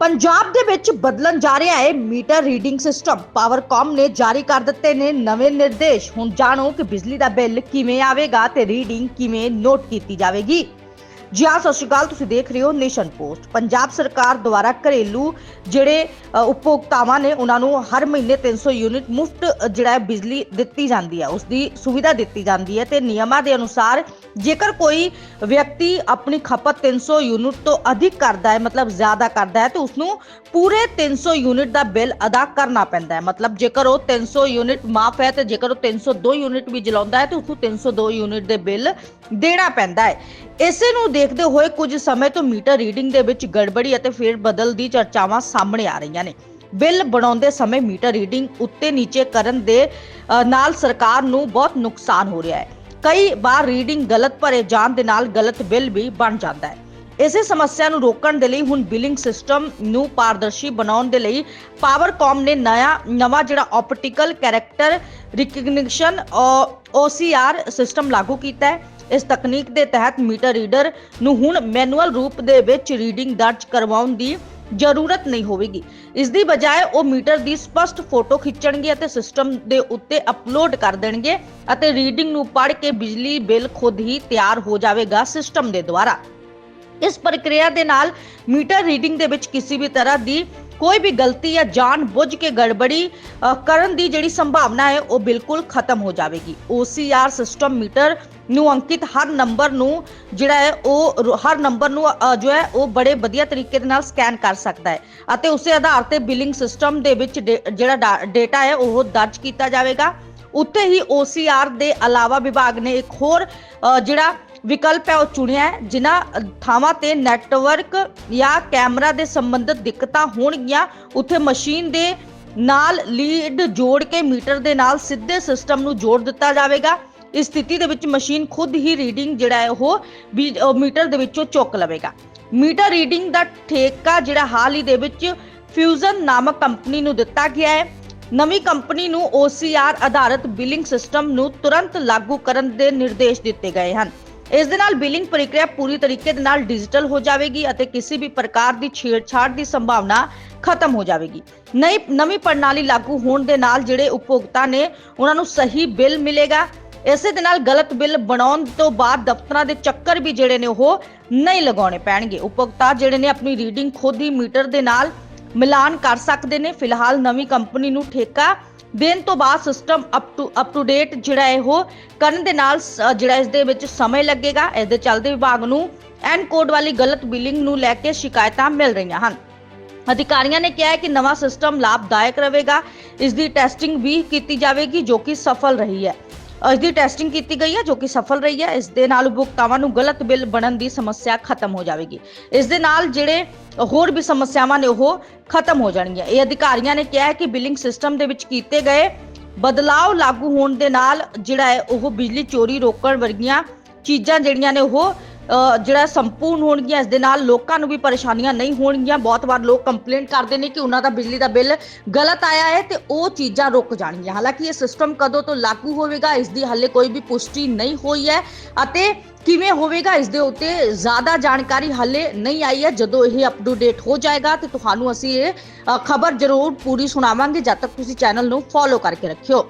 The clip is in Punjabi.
ਪੰਜਾਬ ਦੇ ਵਿੱਚ ਬਦਲਣ ਜਾ ਰਿਹਾ ਹੈ ਮੀਟਰ ਰੀਡਿੰਗ ਸਿਸਟਮ। ਪਾਵਰਕਾਮ ਨੇ ਜਾਰੀ ਕਰ ਦਿੱਤੇ ਨੇ ਨਵੇਂ ਨਿਰਦੇਸ਼। ਹੁਣ ਜਾਣੋ ਕਿ ਬਿਜਲੀ ਦਾ ਬਿੱਲ ਕਿਵੇਂ ਆਵੇਗਾ ਤੇ ਰੀਡਿੰਗ ਕਿਵੇਂ ਨੋਟ ਕੀਤੀ ਜਾਵੇਗੀ। ਜੀ ਹਾਂ, ਸਤਿ ਸ਼੍ਰੀ ਅਕਾਲ, ਤੁਸੀਂ ਦੇਖ ਰਹੇ ਹੋ ਨੇਸ਼ਨ ਪੋਸਟ। ਪੰਜਾਬ ਸਰਕਾਰ ਦੁਆਰਾ ਘਰੇਲੂ ਜਿਹੜੇ ਉਪਭੋਗਤਾਵਾਂ ਨੇ, ਉਹਨਾਂ ਨੂੰ ਹਰ ਮਹੀਨੇ 300 ਯੂਨਿਟ ਮੁਫਤ ਜਿਹੜਾ ਹੈ, ਬਿਜਲੀ ਦਿੱਤੀ ਜਾਂਦੀ ਹੈ। ਉਸ ਦੀ ਸੁਵਿਧਾ ਦਿੱਤੀ ਜਾਂਦੀ ਹੈ ਤੇ ਨਿਯਮਾਂ ਦੇ ਅਨੁਸਾਰ ਜੇਕਰ ਕੋਈ ਵਿਅਕਤੀ ਆਪਣੀ ਖਪਤ 300 ਯੂਨਿਟ ਤੋਂ ਅਧਿਕ ਕਰਦਾ ਹੈ, ਮਤਲਬ ਜ਼ਿਆਦਾ ਕਰਦਾ ਹੈ, ਤੇ ਉਸ ਨੂੰ ਪੂਰੇ 300 ਯੂਨਿਟ ਦਾ ਬਿੱਲ ਅਦਾ ਕਰਨਾ ਪੈਂਦਾ ਹੈ। ਮਤਲਬ ਜੇਕਰ ਉਹ 300 ਯੂਨਿਟ ਮਾਫ ਹੈ, ਤੇ ਜੇਕਰ ਉਹ 302 ਯੂਨਿਟ ਵੀ ਜਲਾਉਂਦਾ ਹੈ, ਤੇ ਉਸ ਨੂੰ 302 ਯੂਨਿਟ ਦੇ ਬਿੱਲ ਦੇਣਾ ਪੈਂਦਾ ਹੈ। ਇਸੇ ਨੂੰ ਦੇਖਦੇ ਹੋਏ ਕੁਝ ਸਮੇਂ ਤੋਂ ਮੀਟਰ ਰੀਡਿੰਗ ਦੇ ਵਿੱਚ ਗੜਬੜੀ ਅਤੇ ਫੇਰ ਬਦਲ ਦੀ ਚਰਚਾਵਾਂ ਸਾਹਮਣੇ ਆ ਰਹੀਆਂ ਨੇ। ਬਿੱਲ ਬਣਾਉਂਦੇ ਸਮੇਂ ਮੀਟਰ ਰੀਡਿੰਗ ਉੱਤੇ ਨੀਚੇ ਕਰਨ ਦੇ ਨਾਲ ਸਰਕਾਰ ਨੂੰ ਬਹੁਤ ਨੁਕਸਾਨ ਹੋ ਰਿਹਾ ਹੈ। ਕਈ ਵਾਰ ਰੀਡਿੰਗ ਗਲਤ ਭਰੇ ਜਾਣ ਦੇ ਨਾਲ ਗਲਤ ਬਿੱਲ ਵੀ ਬਣ ਜਾਂਦਾ ਹੈ। ਇਸੇ ਸਮੱਸਿਆ ਨੂੰ ਰੋਕਣ ਦੇ ਲਈ ਹੁਣ ਬਿਲਿੰਗ ਸਿਸਟਮ ਨੂੰ ਪਾਰਦਰਸ਼ੀ ਬਣਾਉਣ ਦੇ ਲਈ ਪਾਵਰਕਾਮ ਨੇ ਨਵਾਂ ਨਵਾਂ ਜਿਹੜਾ optical character recognition OCR system ਲਾਗੂ ਕੀਤਾ ਹੈ। ਇਸ ਤਕਨੀਕ ਦੇ ਤਹਿਤ ਮੀਟਰ ਰੀਡਰ ਨੂੰ ਹੁਣ ਮੈਨੂਅਲ ਰੂਪ ਦੇ ਵਿੱਚ ਰੀਡਿੰਗ ਦਰਜ ਕਰਵਾਉਣ ਦੀ ਜ਼ਰੂਰਤ ਨਹੀਂ ਹੋਵੇਗੀ। ਇਸ ਦੀ ਬਜਾਏ ਉਹ ਮੀਟਰ ਦੀ ਸਪਸ਼ਟ ਫੋਟੋ ਖਿੱਚਣਗੇ ਅਤੇ ਸਿਸਟਮ ਦੇ ਉੱਤੇ ਅਪਲੋਡ ਕਰ ਦੇਣਗੇ ਅਤੇ ਰੀਡਿੰਗ ਨੂੰ ਪੜ੍ਹ ਕੇ ਬਿਜਲੀ ਬਿੱਲ ਖੁਦ ਹੀ ਤਿਆਰ ਹੋ ਜਾਵੇਗਾ ਸਿਸਟਮ ਦੇ ਦੁਆਰਾ। ਇਸ ਪ੍ਰਕਿਰਿਆ ਦੇ ਨਾਲ ਮੀਟਰ ਰੀਡਿੰਗ ਦੇ ਵਿੱਚ ਕਿਸੇ ਵੀ ਤਰ੍ਹਾਂ ਦੀ ਕੋਈ ਵੀ ਗਲਤੀ ਜਾਂ ਜਾਣ ਕੇ ਗੜਬੜੀ ਕਰਨ ਦੀ ਜਿਹੜੀ ਸੰਭਾਵਨਾ ਹੈ, ਉਹ ਬਿਲਕੁਲ ਖਤਮ ਹੋ ਜਾਵੇਗੀ। OCR ਸਿਸਟਮ ਮੀਟਰ ਨੂੰ ਅੰਕਿਤ ਹਰ ਨੰਬਰ ਨੂੰ ਜਿਹੜਾ ਹੈ, ਉਹ ਹਰ ਨੰਬਰ ਨੂੰ ਜੋ ਹੈ, ਉਹ ਬੜੇ ਵਧੀਆ ਤਰੀਕੇ ਦੇ ਨਾਲ ਸਕੈਨ ਕਰ ਸਕਦਾ ਹੈ। ਅਤੇ ਉਸੇ ਆਧਾਰ ਤੇ ਬਿਲਿੰਗ ਸਿਸਟਮ ਦੇ ਵਿੱਚ ਜਿਹੜਾ ਡੇਟਾ ਹੈ, ਉਹ ਦਰਜ ਕੀਤਾ ਜਾਵੇਗਾ। ਉੱਤੇ ਹੀ OCR ਦੇ ਇਲਾਵਾ ਵਿਭਾਗ ਨੇ ਇੱਕ ਹੋਰ ਜਿਹੜਾ ਵਿਕਲਪ ਹੈ, ਉਹ ਚੁਣਿਆ ਹੈ, ਜਿਨ੍ਹਾਂ ਥਾਵਾਂ ਤੇ ਨੈਟਵਰਕ ਜਾਂ ਕੈਮਰਾ ਦੇ ਸੰਬੰਧਿਤ ਦਿੱਕਤਾਂ ਹੋਣਗੀਆਂ। ਉੱਥੇ ਮਸ਼ੀਨ ਦੇ ਨਾਲ ਲੀਡ ਜੋੜ ਕੇ ਮੀਟਰ ਦੇ ਨਾਲ ਸਿੱਧੇ ਸਿਸਟਮ ਨੂੰ ਜੋੜ ਦਿੱਤਾ ਜਾਵੇਗਾ। ਇਸ ਸਥਿਤੀ ਦੇ ਵਿੱਚ ਮਸ਼ੀਨ ਖੁਦ ਹੀ ਰੀਡਿੰਗ ਜਿਹੜਾ ਹੈ, ਉਹ ਵੀ ਮੀਟਰ ਦੇ ਵਿੱਚੋਂ ਚੁੱਕ ਲਵੇਗਾ। ਮੀਟਰ ਰੀਡਿੰਗ ਦਾ ਠੇਕਾ ਜਿਹੜਾ ਹਾਲ ਹੀ ਦੇ ਵਿੱਚ ਫਿਊਜ਼ਨ ਨਾਮਕ ਕੰਪਨੀ ਨੂੰ ਦਿੱਤਾ ਗਿਆ ਹੈ। ਨਵੀਂ ਕੰਪਨੀ ਨੂੰ OCR ਆਧਾਰਿਤ ਬਿਲਿੰਗ ਸਿਸਟਮ ਨੂੰ ਤੁਰੰਤ ਲਾਗੂ ਕਰਨ ਦੇ ਨਿਰਦੇਸ਼ ਦਿੱਤੇ ਗਏ ਹਨ। ਇਸ ਦੇ ਨਾਲ ਬਿਲਿੰਗ ਪ੍ਰਕਿਰਿਆ ਪੂਰੀ ਤਰੀਕੇ ਦੇ ਨਾਲ ਡਿਜੀਟਲ ਹੋ ਜਾਵੇਗੀ ਅਤੇ ਕਿਸੇ ਵੀ ਪ੍ਰਕਾਰ ਦੀ ਛੇੜਛਾੜ ਦੀ ਸੰਭਾਵਨਾ ਖਤਮ ਹੋ ਜਾਵੇਗੀ। ਨਈ, ਨਵੀਂ ਪ੍ਰਣਾਲੀ ਲਾਗੂ ਹੋਣ ਦੇ ਨਾਲ ਜਿਹੜੇ ਉਪਭੋਗਤਾ ਨੇ ਉਹਨਾਂ ਨੂੰ ਸਹੀ ਬਿੱਲ ਮਿਲੇਗਾ। ਇਸੇ ਦੇ ਨਾਲ ਗਲਤ ਬਿੱਲ ਬਣਾਉਣ ਤੋਂ ਬਾਅਦ ਦਫ਼ਤਰਾਂ ਦੇ ਚੱਕਰ ਵੀ ਜਿਹੜੇ ਨੇ ਉਹ ਨਹੀਂ ਲਗਾਉਣੇ ਪੈਣਗੇ। ਉਪਭੋਗਤਾ ਜਿਹੜੇ ਨੇ ਆਪਣੀ ਰੀਡਿੰਗ ਖੁਦ ਹੀ ਮੀਟਰ ਦੇ ਨਾਲ ਮਿਲਾਨ ਕਰ ਸਕਦੇ ਨੇ। ਫਿਲਹਾਲ ਨਵੀਂ ਕੰਪਨੀ ਨੂੰ ਠੇਕਾ ਦੇਣ ਤੋਂ ਬਾਅਦ system up to up to date ਜਿਹੜਾ ਹੈ ਕਰਨ ਦੇ ਨਾਲ ਜਿਹੜਾ ਇਸ ਦੇ ਵਿੱਚ ਸਮੇਂ ਲੱਗੇਗਾ, ਇਸ ਦੇ ਚੱਲਦੇ ਵਿਭਾਗ ਨੂੰ ਐਨ ਕੋਡ ਵਾਲੀ ਗਲਤ ਬਿਲਿੰਗ ਨੂੰ ਲੈ ਕੇ ਸ਼ਿਕਾਇਤਾਂ ਮਿਲ ਰਹੀਆਂ ਹਨ। ਅਧਿਕਾਰੀਆਂ ਨੇ ਕਿਹਾ ਹੈ ਕਿ ਨਵਾਂ ਸਿਸਟਮ ਲਾਭਦਾਇਕ ਰਹੇਗਾ, ਇਸ ਦੀ ਟੈਸਟਿੰਗ ਵੀ ਕੀਤੀ ਜਾਵੇਗੀ ਜੋ ਕਿ ਸਫਲ ਰਹੀ ਹੈ। ਇਸ ਦੀ ਟੈਸਟਿੰਗ ਕੀਤੀ ਗਈ ਹੈ, ਜੋ ਕਿ ਸਫਲ ਰਹੀ ਹੈ। ਇਸ ਦੇ ਨਾਲ ਉਪਭੋਗਤਾਵਾਂ ਨੂੰ ਗਲਤ ਬਿੱਲ ਬਣਨ ਦੀ ਸਮੱਸਿਆ ਖਤਮ ਹੋ ਜਾਵੇਗੀ। ਇਸ ਦੇ ਨਾਲ ਜਿਹੜੇ ਹੋਰ ਵੀ ਸਮੱਸਿਆਵਾਂ ਨੇ, ਉਹ ਖਤਮ ਹੋ ਜਾਣਗੀਆਂ। ਇਹ ਅਧਿਕਾਰੀਆਂ ਨੇ ਕਿਹਾ ਹੈ ਕਿ ਬਿਲਿੰਗ ਸਿਸਟਮ ਦੇ ਵਿੱਚ ਕੀਤੇ ਗਏ ਬਦਲਾਅ ਲਾਗੂ ਹੋਣ ਦੇ ਨਾਲ ਜਿਹੜਾ ਹੈ, ਉਹ ਬਿਜਲੀ ਚੋਰੀ ਰੋਕਣ ਵਰਗੀਆਂ ਚੀਜ਼ਾਂ ਜਿਹੜੀਆਂ ਨੇ, ਉਹ ਜਿਹੜਾ ਸੰਪੂਰਨ ਹੋਣਗੀਆਂ, ਇਸ ਦੇ ਨਾਲ ਲੋਕਾਂ ਨੂੰ ਵੀ ਪਰੇਸ਼ਾਨੀਆਂ ਨਹੀਂ ਹੋਣਗੀਆਂ। ਬਹੁਤ ਵਾਰ ਲੋਕ ਕੰਪਲੇਂਟ ਕਰਦੇ ਨੇ ਕਿ ਉਹਨਾਂ ਦਾ ਬਿਜਲੀ ਦਾ ਬਿੱਲ ਗਲਤ ਆਇਆ ਹੈ ਤੇ ਉਹ ਚੀਜ਼ਾਂ ਰੁਕ ਜਾਣਗੀਆਂ। ਹਾਲਾਂਕਿ ਇਹ ਸਿਸਟਮ ਕਦੋਂ ਤੋਂ ਲਾਗੂ ਹੋਵੇਗਾ, ਇਸ ਦੀ ਹਾਲੇ ਕੋਈ ਵੀ ਪੁਸ਼ਟੀ ਨਹੀਂ ਹੋਈ ਹੈ ਅਤੇ ਕਿਵੇਂ ਹੋਵੇਗਾ, ਇਸ ਦੇ ਉੱਤੇ ਜ਼ਿਆਦਾ ਜਾਣਕਾਰੀ ਹਾਲੇ ਨਹੀਂ ਆਈ ਹੈ। ਜਦੋਂ ਇਹ ਅਪ ਟੂ ਡੇਟ ਹੋ ਜਾਏਗਾ ਤੇ ਤੁਹਾਨੂੰ ਅਸੀਂ ਇਹ ਖਬਰ ਜ਼ਰੂਰ ਪੂਰੀ ਸੁਣਾਵਾਂਗੇ। ਜਦ ਤੱਕ ਤੁਸੀਂ ਚੈਨਲ ਨੂੰ ਫੋਲੋ ਕਰਕੇ ਰੱਖਿਓ।